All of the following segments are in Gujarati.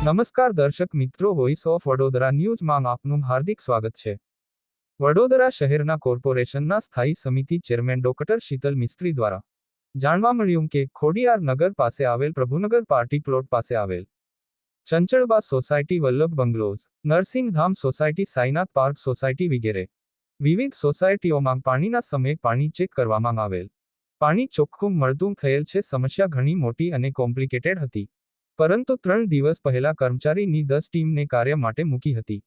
નમસ્કાર દર્શક મિત્રો વોઇસ ઓફ વડોદરા ન્યૂઝમાં આપનું હાર્દિક સ્વાગત છે. વડોદરા શહેરના કોર્પોરેશનના સ્થાયી સમિતિ ચેરમેન ડોક્ટર શીતલ મિસ્ત્રી દ્વારા જાણવા મળ્યું કે ખોડિયાર નગર પાસે આવેલ પ્રભુનગર પાર્ટી પ્લોટ પાસે આવેલ Chanchalba society, Vallabh bungalows, Narsinhdham society, Sainath park society વગેરે વિવિધ સોસાયટીઓમાં પાણીના સમયે પાણી ચેક કરવામાં આવેલ. પાણી ચોખ્ખું, મળતું થયેલ છે, સમસ્યા ઘણી મોટી અને કોમ્પ્લિકેટેડ હતી. પરંતુ ત્રણ દિવસ પહેલા કર્મચારીની દસ ટીમને કાર્ય માટે મૂકી હતી.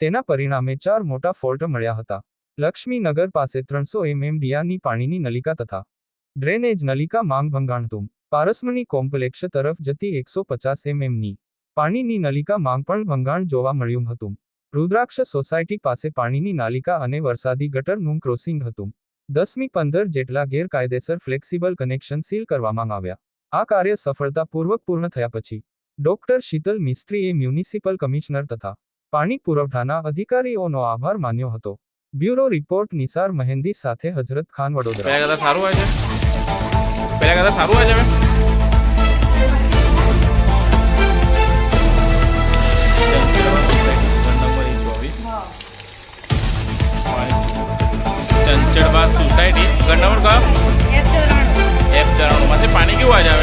તેના પરિણામે ચાર મોટા ફોલ્ટ મળ્યા હતા. લક્ષ્મીનગર પાસે ત્રણસો એમએમ ડિયાની પાણીની નલિકા તથા ડ્રેનેજ નલિકા માંગ ભંગાણતું. પારસમણી કોમ્પ્લેક્ષ તરફ જતી એકસો પચાસ એમએમની પાણીની નલિકા માંગ પણ ભંગાણ જોવા મળ્યું હતું. રુદ્રાક્ષ સોસાયટી પાસે પાણીની નાલિકા અને વરસાદી ગટરનું ક્રોસિંગ હતું. દસમી પંદર જેટલા ગેરકાયદેસર ફ્લેક્સિબલ કનેક્શન સીલ કરવામાં આવ્યા. આ કાર્ય સફળતાપૂર્વક પૂર્ણ થયા પછી ડોક્ટર શીતલ મિસ્ત્રીએ મ્યુનિસિપલ કમિશનર તથા પાણી પુરવઠાના અધિકારીઓનો આભાર માન્યો હતો. બ્યુરો રિપોર્ટ નિસાર મહેંદી સાથે હજરત ખાન વડોદરા. પહેલા કરતા સારું આવે છે પહેલા કરતા સારું આવે છે ચંચળવા સોસાયટી. ઘર નંબર કયો એક ચોરાણું. એફ ચરણો માંથી પાણી કેવું આજે?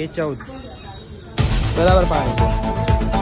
એ ચૌદ. બરાબર પાણી.